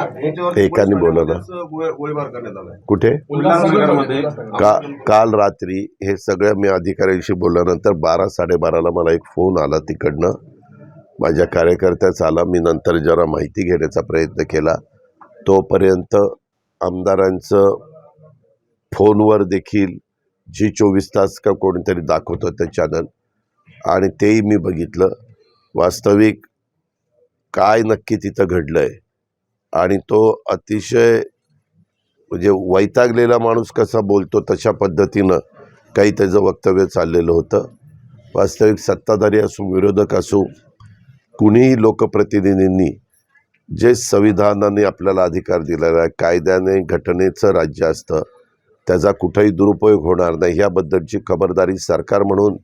ते एकाने बोलवलं. गोळीबार करण्यात आलाय. कुठे? का काल रात्री हे सगळं मी अधिकाऱ्यांशी बोलल्यानंतर बारा साडेबाराला मला एक फोन आला तिकडनं. माझ्या कार्यकर्त्याचा आला मी नंतर जरा माहिती घेण्याचा प्रयत्न केला. तोपर्यंत आमदारांचं फोनवर देखील जी चोवीस तास का कोणीतरी दाखवतं ते चॅनल. आणि तेही मी बघितलं. वास्तविक काय नक्की तिथं घडलं आहे आणि तो अतिशय म्हणजे वैतागलेला माणूस कसा बोलतो तशा पद्धतीनं काही त्याचं वक्तव्य चाललेलं होतं. वास्तविक सत्ताधारी असू विरोधक असू कुणीही लोकप्रतिनिधींनी जे संविधानाने आपल्याला अधिकार दिलेला आहे कायद्याने घटनेचं राज्य असतं त्याचा कुठंही दुरुपयोग होणार नाही ह्याबद्दलची खबरदारी सरकार म्हणून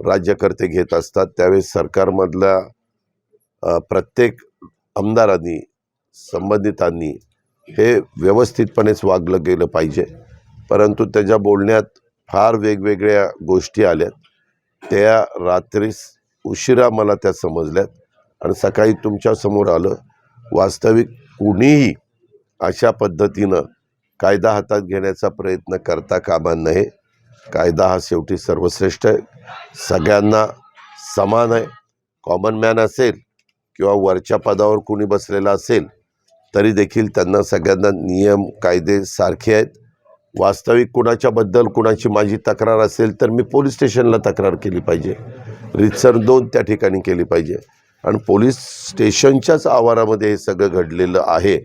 राज्यकर्ते घेत असतात. त्यावेळेस सरकारमधल्या प्रत्येक आमदारांनी संबंधितांनी हे व्यवस्थितपणेच वागलं गेलं पाहिजे. परंतु त्याच्या बोलण्यात फार वेगवेगळ्या गोष्टी आल्यात. त्या रात्रीस उशिरा मला त्या समजल्यात आणि सकाळी तुमच्यासमोर आलं. वास्तविक कुणीही अशा पद्धतीनं कायदा हातात घेण्याचा प्रयत्न करता कामा नये. कायदा हा शेवटी सर्वश्रेष्ठ आहे. सगळ्यांना समान आहे. कॉमन मॅन असेल किंवा वरच्या पदावर कुणी बसलेला असेल तरी देखील त्यांना सगळ्यांना नियम कायदे सारखे आहेत. वास्तविक कुणाच्याबद्दल कुणाची माझी तक्रार असेल तर मी पोलीस स्टेशनला तक्रार केली पाहिजे. रितसर दोन त्या ठिकाणी केली पाहिजे. आणि पोलीस स्टेशनच्याच आवारामध्ये हे सगळं घडलेलं आहे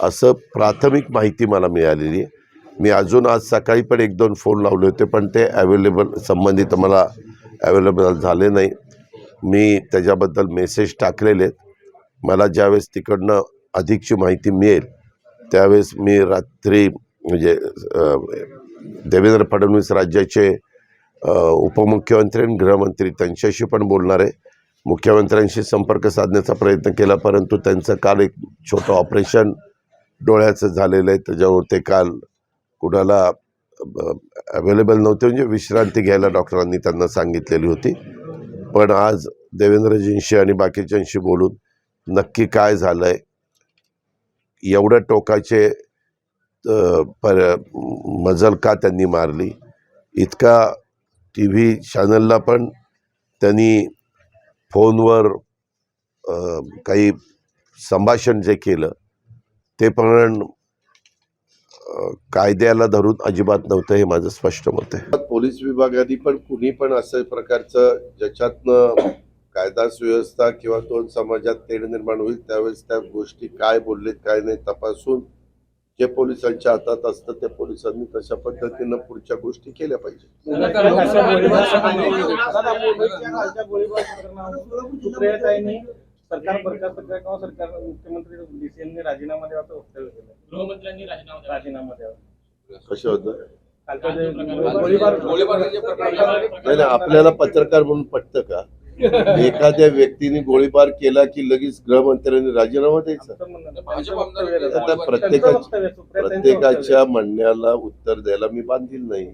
असं प्राथमिक माहिती मला मिळालेली आहे. मी अजून आज सकाळी पण एक दोन फोन लावले होते पण ते अवेलेबल संबंधित मला अवेलेबल झाले नाही. मी त्याच्याबद्दल मेसेज टाकलेले आहेत. मला ज्यावेळेस तिकडनं अधिकची माहिती मिळेल. त्यावेळेस मी रात्री म्हणजे देवेंद्र फडणवीस राज्याचे उपमुख्यमंत्री आणि गृहमंत्री त्यांच्याशी पण बोलणार आहे. मुख्यमंत्र्यांशी संपर्क साधण्याचा प्रयत्न केला परंतु त्यांचं काल एक छोटं ऑपरेशन डोळ्याचं झालेलं आहे. त्याच्यावर ते काल कुणाला अवेलेबल नव्हते. म्हणजे विश्रांती घ्यायला डॉक्टरांनी त्यांना सांगितलेली होती. पण आज देवेंद्रजींशी आणि बाकीच्यांशी बोलून नक्की काय झालं आहे एवढं टोकाचे पर मजल का त्यांनी मारली? इतका टी व्ही चॅनलला पण त्यांनी फोनवर काही संभाषण जे केलं ते पण कायद्याला धरून अजिबात नव्हतं हे माझं स्पष्ट मत आहे. पोलीस विभागाने पण कुणी पण असं प्रकारचं ज्याच्यातनं कायदा सुव्यवस्था किंवा दोन समाजात तेढ निर्माण होईल त्यावेळेस त्या गोष्टी काय बोललेत काय नाही तपासून जे पोलिसांच्या हातात असतं त्या पोलिसांनी तशा पद्धतीनं पुढच्या गोष्टी केल्या पाहिजे सरकार बरखास्त करा किंवा सरकार मुख्यमंत्री डीसीएमने राजीनामा द्यावा वक्तव्य केलं. गृहमंत्र्यांनी राजीनामा द्यावा. राजीनामा द्यावा. कसं होतं? कालचा जे गोळीबार गोळीबाराचे प्रकार नाही नाही आपल्याला पत्रकार म्हणून पटतं का? एखाद्या व्यक्तीने गोळीबार केला की लगेच गृहमंत्र्यांनी राजीनामा द्यायचा. आता प्रत्येकाच्या प्रत्येकाच्या म्हणण्याला उत्तर द्यायला मी बांधील नाही.